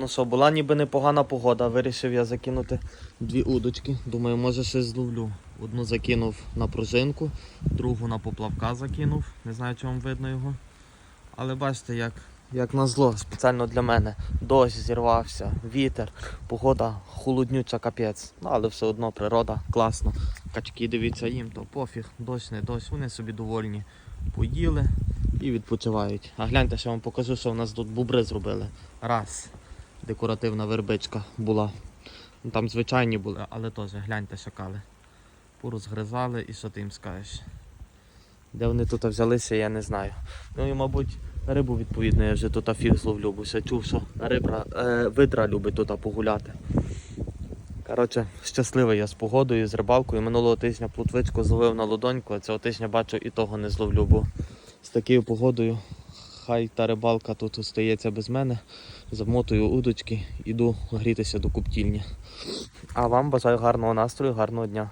Ну що, була ніби непогана погода. Вирішив я закинути дві удочки. Думаю, може щось зловлю. Одну закинув на пружинку, другу на поплавка закинув. Не знаю, чи вам видно його. Але бачите, як, як назло, спеціально для мене. Дощ зірвався, вітер, погода холоднюча капець. Ну, але все одно природа класно. Качки, дивіться, їм то пофіг, дощ, не дощ, вони собі довольні. Поїли і відпочивають. А гляньте, що я вам покажу, що в нас тут бубри зробили. Раз. Декоративна вербичка була. Ну, Там звичайні були, але теж гляньте, шакали. Порозгризали і що ти їм скажеш. Де вони тут взялися, я не знаю. Ну і, мабуть, рибу відповідно я вже тут фіг зловлю, бо ще чув, що рибра, е, видра любить тут погуляти. Коротше, щасливий я з погодою, з рибалкою. Минулого тижня плутвичку зловив на ладоньку, а цього тижня бачу і того не зловлю, бо з такою погодою хай та рибалка тут остається без мене. Замотую удочки, іду грітися до куптільні. А вам бажаю гарного настрою, гарного дня.